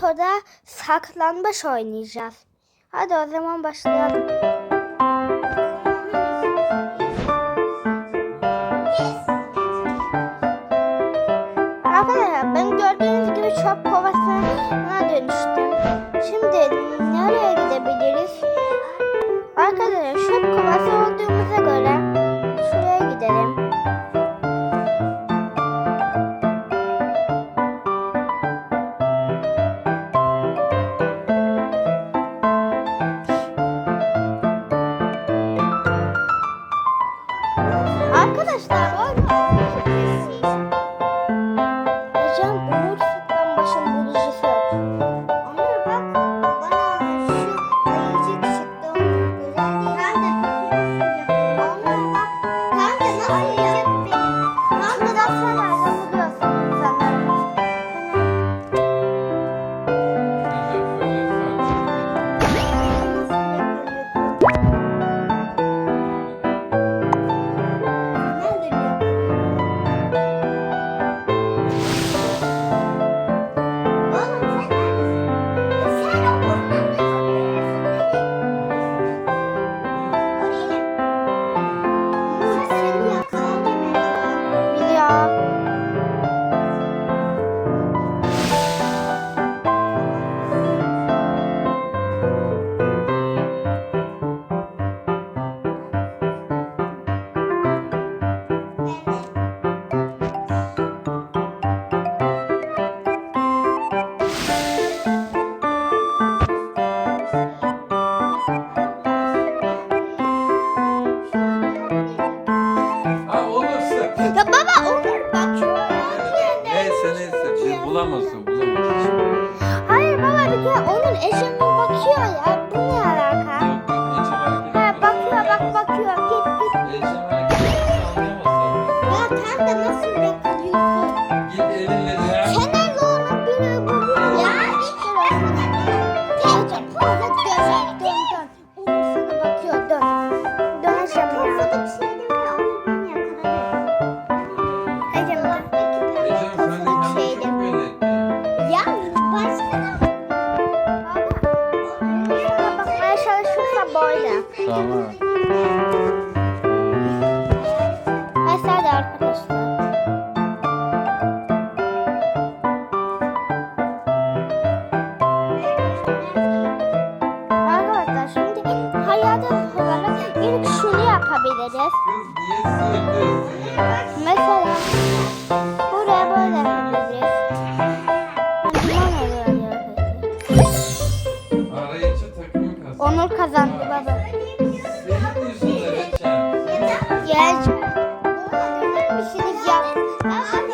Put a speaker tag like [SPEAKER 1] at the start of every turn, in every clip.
[SPEAKER 1] Toda saklanmaç oynayacağız. Hadi o zaman başlayalım. Arkadaşlar ben gördüğünüz gibi çöp kovasına dönüştüm. Şimdi nereye gidebiliriz? Arkadaşlar çöp kovası olduğumuza göre
[SPEAKER 2] Aa,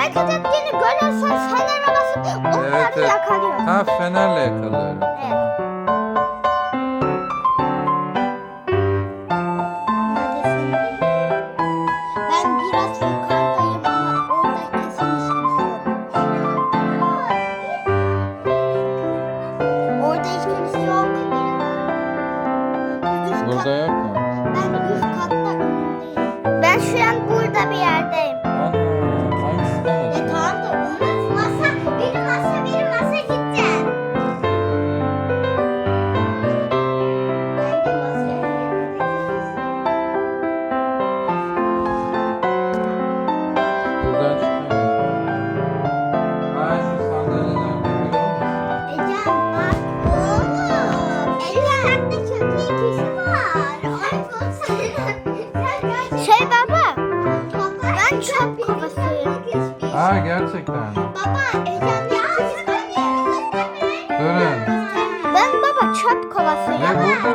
[SPEAKER 2] Hareket
[SPEAKER 1] ettiğini görürsen fenerle basıp onları
[SPEAKER 2] evet, evet.
[SPEAKER 1] yakalıyorsun.
[SPEAKER 2] Ha fenerle yakalıyorum.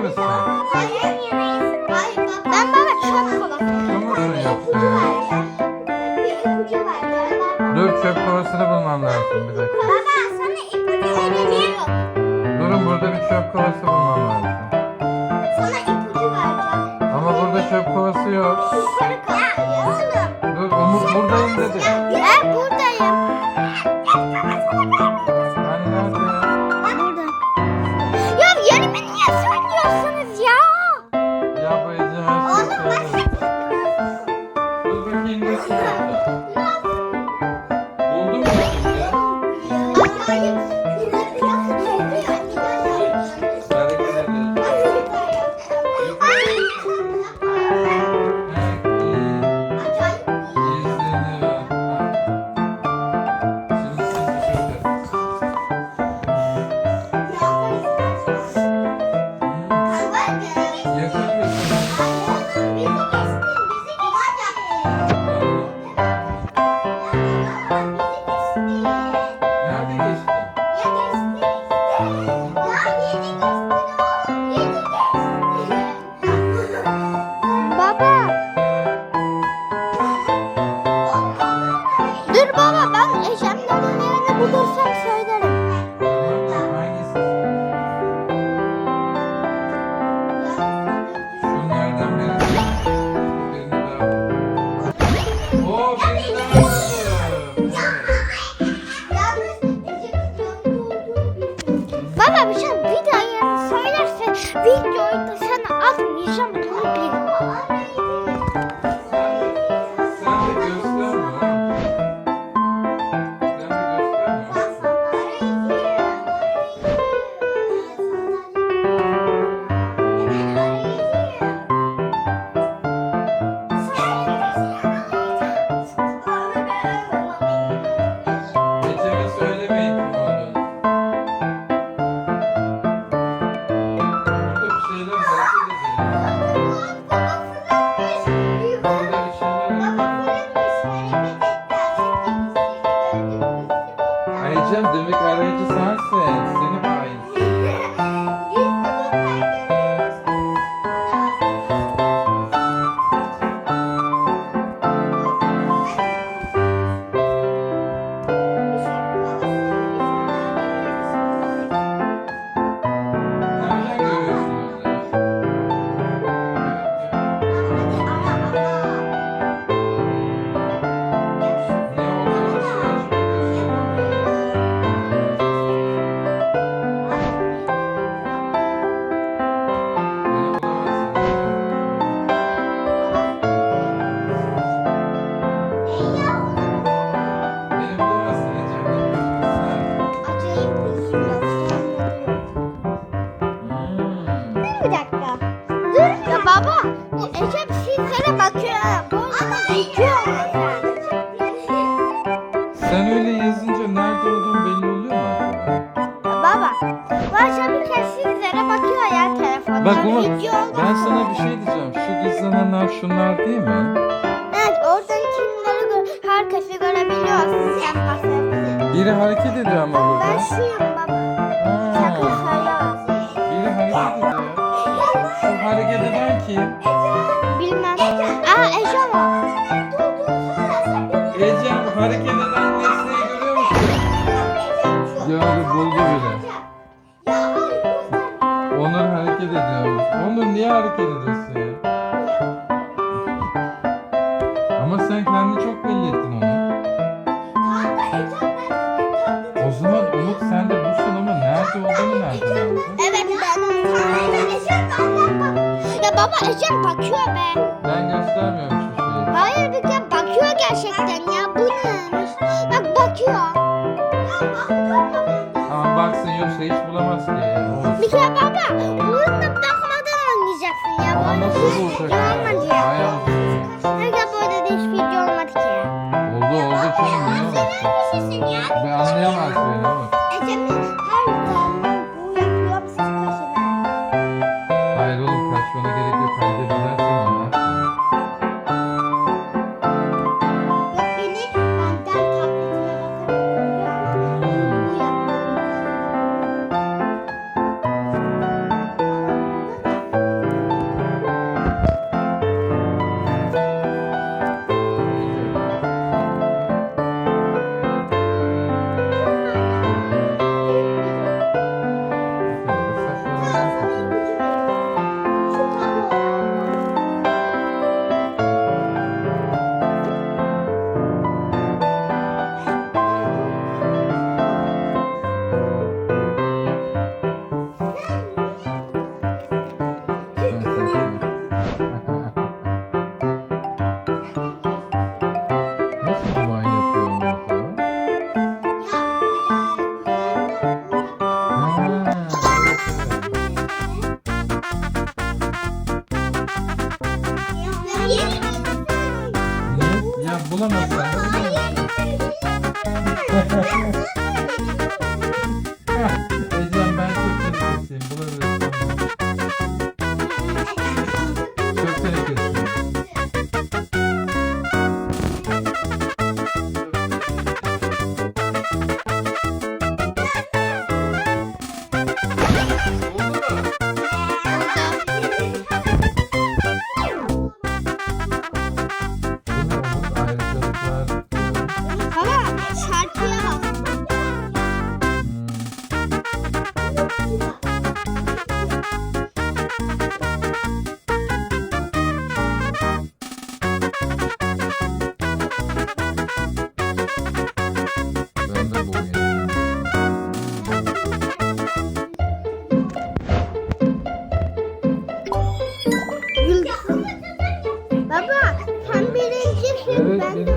[SPEAKER 2] mısın?
[SPEAKER 1] Hayır. Hayır baba. Ben baba çöp
[SPEAKER 2] kolasını. Tamam ipucu ver.
[SPEAKER 1] Bir ipucu ver
[SPEAKER 2] Dur çöp kovasını bulmam lazım bir dakika. Baba sana ipucu vereceğim.
[SPEAKER 3] Durun burada bir çöp kovası bulmam lazım.
[SPEAKER 2] Sana ipucu vereceğim.
[SPEAKER 3] Ama burada çöp kovası yok. Dur Umut buradayım dedi.
[SPEAKER 2] Ben buradayım.
[SPEAKER 3] Nerede ya?
[SPEAKER 2] Burada. Ya yerimi niye gör herkesi görebiliyorsun. Sen bahset.
[SPEAKER 3] Biri hareket ediyor ama
[SPEAKER 2] Ben
[SPEAKER 3] burada.
[SPEAKER 2] şuyum baba.
[SPEAKER 3] Ha, biri hareket ediyor. Şu hareket eden kim?
[SPEAKER 2] Bilmem. Aa Ecem o.
[SPEAKER 3] Ecem hareket eden nesneyi görüyor musun? Gördü buldu bile. Onur hareket ediyormuş. Onur niye hareket ediyorsun O zaman Umut sen de busun ama nerede olduğunu nereden aldın?
[SPEAKER 2] Evet ben. Ya baba Ecem bakıyor be.
[SPEAKER 3] Ben göstermiyorum hiçbir şeyi.
[SPEAKER 2] Hayır bir kere bakıyor gerçekten ya. Bu neymiş? Bak bakıyor.
[SPEAKER 3] Ama baksın yoksa hiç bulamaz ki.
[SPEAKER 2] Bir kere baba oyunda bakmadan oynayacaksın ya.
[SPEAKER 3] Ama nasıl ya?
[SPEAKER 2] olmadı ya.
[SPEAKER 3] Bayağı uzun.
[SPEAKER 2] Herkes böyle de Ben
[SPEAKER 3] anlayamaz Ben de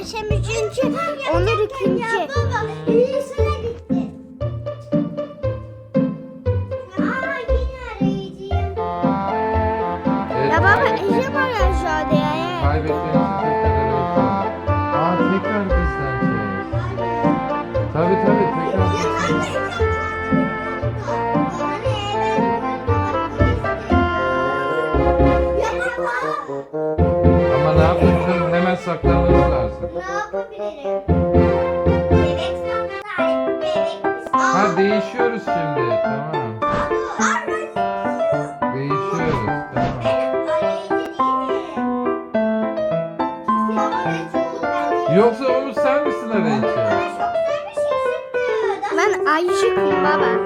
[SPEAKER 3] Eşem üçüncü. Onur ikinci. Ya baba
[SPEAKER 2] birisine gitti. Ama yine arayacağım. Evet. Ya
[SPEAKER 3] baba Eşem arayacağım diye. Kaybettiğin için tekrar
[SPEAKER 2] arayacağım. Aa tekrar gizleneceğiz. Tabii tabii. Ama
[SPEAKER 3] ne
[SPEAKER 2] yapıyorsun? biraz
[SPEAKER 3] saklanması lazım. Ne yapabilirim? Bebek saklanır. Bebek. Ha değişiyoruz şimdi. Tamam. Değişiyoruz. Tamam. Yoksa Umut sen misin arayıcı?
[SPEAKER 2] Ben şey ayıcıkım baba.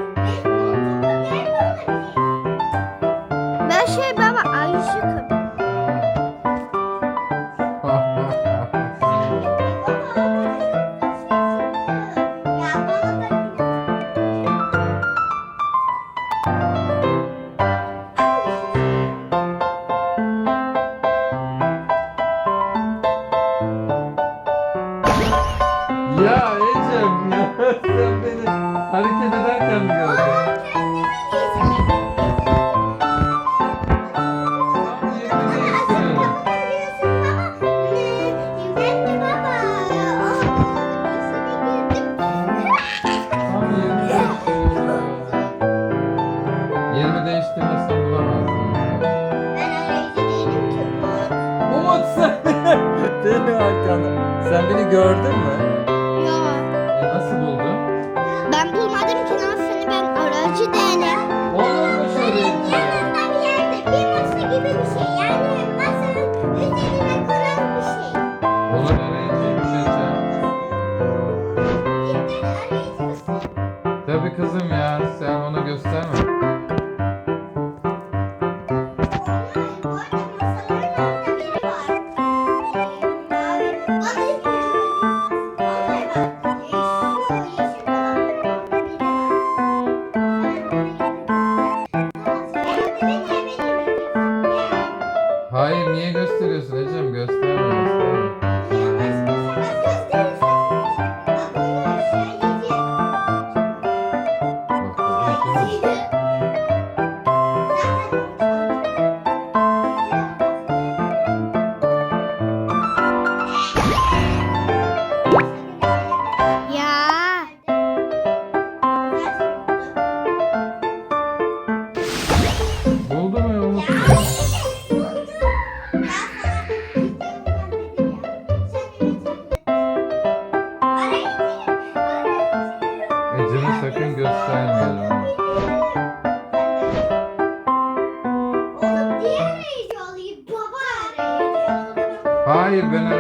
[SPEAKER 3] Tabii kızım ya. ভুলিবে
[SPEAKER 2] না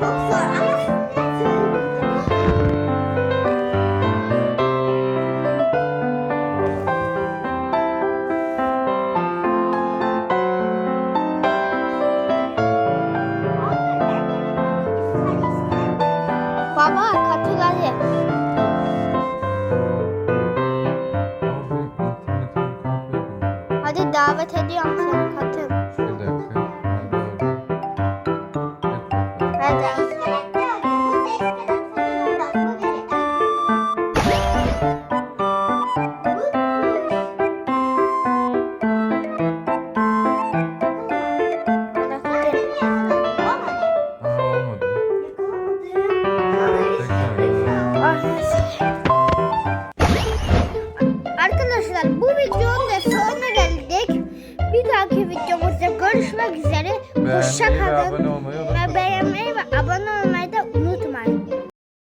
[SPEAKER 3] Bye.